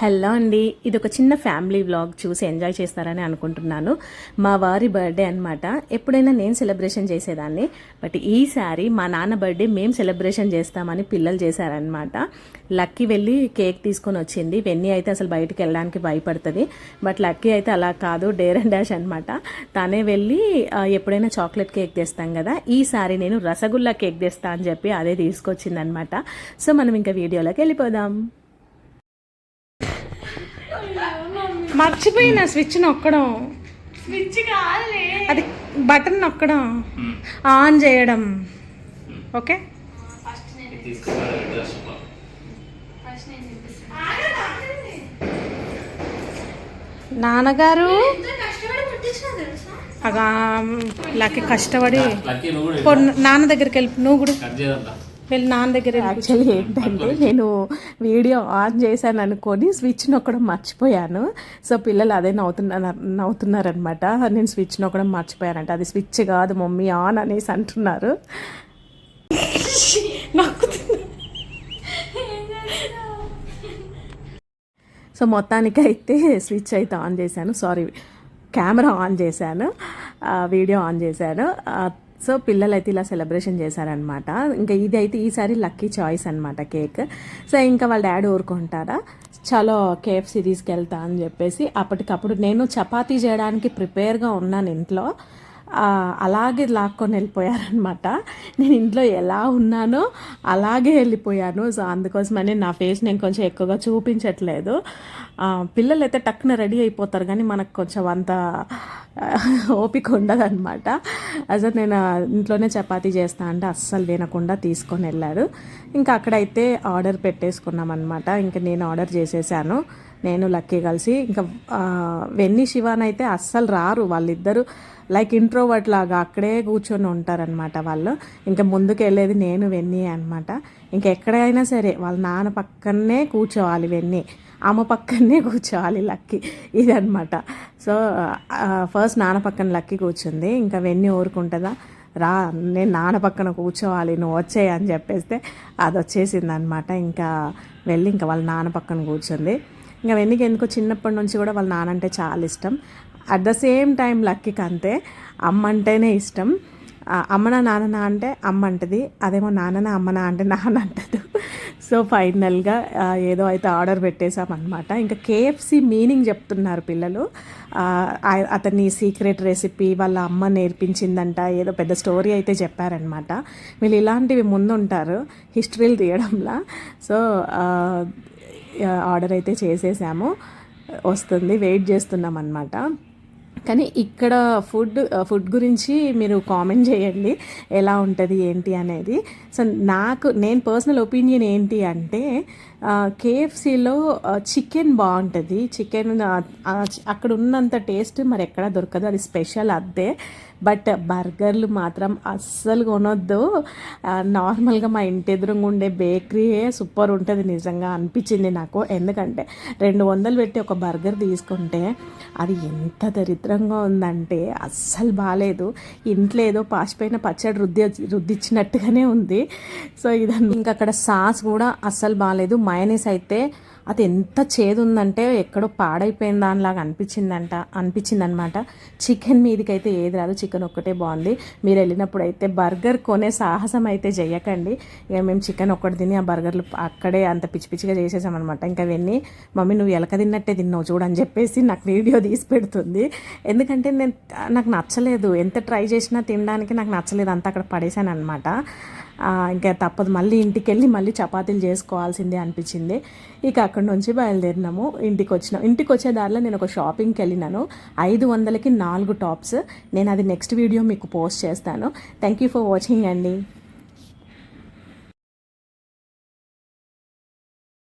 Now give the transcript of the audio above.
Hello అండి. ఇది ఒక చిన్న ఫ్యామిలీ వ్లాగ్ చూసి ఎంజాయ్ చేస్తారని అనుకుంటున్నాను. మా వారి బర్త్డే అనమాట ఎప్పుడైనా నేను సెలబ్రేషన్ చేసేదాన్ని. బట్ ఈసారి మా నాన్న బర్త్డే మేము సెలబ్రేషన్ చేస్తామని పిల్లలు చేశారనమాట లక్కీ వెళ్ళి కేక్ తీసుకొని వచ్చింది. వెన్నీ అయితే అసలు బయటికి వెళ్ళడానికి భయపడుతుంది. బట్ లక్కీ అయితే అలా కాదు డేర్ అండ్ డాష్ అనమాట తనే వెళ్ళి ఎప్పుడైనా చాక్లెట్ కేక్ తెస్తాం కదా ఈసారి నేను రసగుల్లా కేక్ తెస్తా అని చెప్పి అదే తీసుకొచ్చిందనమాట సో మనం ఇంకా వీడియోలోకి వెళ్ళిపోదాం. మర్చిపోయిన స్విచ్ నొక్కడం. స్విచ్ కాదులే. అది బటన్ నొక్కడం. ఆన్ చేయడం. ఓకే? నాన్నగారు? ఎంత కష్టపడి పుట్టించినా తెలుసా? అగా లకి కష్టపడి లక్కీ పో, నాన్న దగ్గరికి వెళ్ళి నువ్వు కూడా వెళ్ళి నాన్న దగ్గర యాక్చువల్లీ ఏంటంటే నేను వీడియో ఆన్ చేశాను అనుకొని స్విచ్ నొక్కడం మర్చిపోయాను. సో పిల్లలు అదే నవ్వుతున్నారు నవ్వుతున్నారనమాట నేను స్విచ్ నొక్కడం మర్చిపోయానంట. అది స్విచ్ కాదు మమ్మీ ఆన్ అనేసి అంటున్నారు. సో మొత్తానికి అయితే స్విచ్ అయితే ఆన్ చేశాను. సారీ కెమెరా ఆన్ చేశాను. వీడియో ఆన్ చేశాను. సో పిల్లలు అయితే ఇలా సెలబ్రేషన్ చేశారనమాట ఇంకా ఇది అయితే ఈసారి లక్కీ చాయిస్ అనమాట కేక్. సో ఇంకా వాళ్ళ డాడీ ఊరుకుంటారా? చలో కేఎఫ్సి తీసుకెళ్తా అని చెప్పేసి అప్పటికప్పుడు నేను చపాతీ చేయడానికి ప్రిపేర్గా ఉన్నాను ఇంట్లో. అలాగే లాక్కొని వెళ్ళిపోయారనమాట నేను ఇంట్లో ఎలా ఉన్నానో అలాగే వెళ్ళిపోయాను. సో అందుకోసమని నా ఫేస్ నేను కొంచెం ఎక్కువగా చూపించట్లేదు. పిల్లలు అయితే టక్కున రెడీ అయిపోతారు. కానీ మనకు కొంచెం అంత ఓపిక ఉండదన్నమాట. అసలు నేను ఇంట్లోనే చపాతీ చేస్తా అంటే అస్సలు వినకుండా తీసుకొని వెళ్ళారు. ఇంకా అక్కడైతే ఆర్డర్ పెట్టేసుకున్నాం అనమాట ఇంకా నేను ఆర్డర్ చేసేసాను. నేను లక్కీ కలిసి ఇంకా వెన్నీ శివాన్ అయితే అస్సలు రారు. వాళ్ళిద్దరూ లైక్ ఇంట్రోవర్ట్ లాగా అక్కడే కూర్చొని ఉంటారనమాట వాళ్ళు. ఇంకా ముందుకు వెళ్ళేది నేను వెన్నీ అనమాట ఇంకా ఎక్కడైనా సరే వాళ్ళ నాన్న పక్కనే కూర్చోవాలి వెన్నీ. అమ్మ పక్కనే కూర్చోవాలి లక్కీ. ఇదనమాట సో ఫస్ట్ నాన్న పక్కన లక్కీ కూర్చుంది. ఇంకా వెన్నీ ఊరుకుంటుందా? రా నేను నాన్న పక్కన కూర్చోవాలి నువ్వు వచ్చేయి అని చెప్పేస్తే అది వచ్చేసింది అనమాట ఇంకా వెళ్ళి ఇంకా వాళ్ళ నాన్న పక్కన కూర్చుంది. ఇంకా వెన్నికి ఎందుకో చిన్నప్పటి నుంచి కూడా వాళ్ళ నాన్న అంటే చాలా ఇష్టం. అట్ ద సేమ్ టైం లక్కీకి అంతే. అమ్మ అంటేనే ఇష్టం. ఆ, అమ్మనా అంటే అమ్మ అంటది. అదేమో నాన్ననా అమ్మనా అంటే నాన్న అంటదు. సో ఫైనల్గా ఏదో అయితే ఆర్డర్ పెట్టేశామన్నమాట. ఇంకా కేఎఫ్సి మీనింగ్ చెప్తున్నారు పిల్లలు. అతని సీక్రెట్ రెసిపీ వాళ్ళ అమ్మ నేర్పించిందంట ఏదో పెద్ద స్టోరీ అయితే చెప్పారనమాట వీళ్ళు ఇలాంటివి ముందుంటారు హిస్టరీలు తీయడంలా. సో ఆర్డర్ అయితే చేసేసాము. వస్తుంది వెయిట్ చేస్తున్నాం అనమాట కానీ ఇక్కడ ఫుడ్ ఫుడ్ గురించి మీరు కామెంట్ చేయండి. ఎలా ఉంటుంది ఏంటి అనేది. సో నాకు నేను పర్సనల్ ఒపీనియన్ ఏంటి అంటే కేఎఫ్సీలో చికెన్ బాగుంటుంది. చికెన్ అక్కడ ఉన్నంత టేస్ట్ మరి ఎక్కడ దొరకదు. అది స్పెషల్ అద్దే. బట్ బర్గర్లు మాత్రం అస్సలు కొనొద్దు. నార్మల్గా మా ఇంటి ఎదురుగా ఉండే బేకరీయే సూపర్ ఉంటుంది. నిజంగా అనిపించింది నాకు. ఎందుకంటే రెండు వందలు పెట్టి ఒక బర్గర్ తీసుకుంటే అది ఎంత దరిద్రంగా ఉందంటే అస్సలు బాగాలేదు ఇంట్లో ఏదో పాసిపోయిన పచ్చడి రుద్ది రుద్దిచ్చినట్టుగానే ఉంది. సో ఇదని ఇంకా అక్కడ సాస్ కూడా అస్సలు బాగాలేదు మయనీస్ అయితే అది ఎంత చేదు ఉందంటే ఎక్కడో పాడైపోయిన దానిలాగా అనిపించిందంట అనిపించిందనమాట చికెన్ మీదకి అయితే ఏది రాదు చికెన్ ఒక్కటే బాగుంది మీరు వెళ్ళినప్పుడు అయితే బర్గర్ కొనే సాహసం అయితే చేయకండి ఇక మేము చికెన్ ఒక్కటి తిని ఆ బర్గర్లు అక్కడే అంత పిచ్చి పిచ్చిగా చేసేసామన్నమాట. ఇంకా అవన్నీ మమ్మీ నువ్వు ఎలక తిన్నట్టే తిన్నావు చూడని చెప్పేసి నాకు వీడియో తీసి పెడుతుంది. ఎందుకంటే నేను నాకు నచ్చలేదు. ఎంత ట్రై చేసినా తినడానికి నాకు నచ్చలేదు. అంతా అక్కడ పడేశాను అనమాట ఇంకా తప్పదు. మళ్ళీ ఇంటికి వెళ్ళి మళ్ళీ చపాతీలు చేసుకోవాల్సిందే అనిపించింది. ఇక అక్కడి నుంచి బయలుదేరినాము. ఇంటికి వచ్చినాం. ఇంటికి వచ్చే దారిలో నేను ఒక షాపింగ్కి వెళ్ళినాను. ఐదు వందలకి నాలుగు టాప్స్. నేను అది నెక్స్ట్ వీడియో మీకు పోస్ట్ చేస్తాను. థ్యాంక్ యూ ఫర్ వాచింగ్ అండి.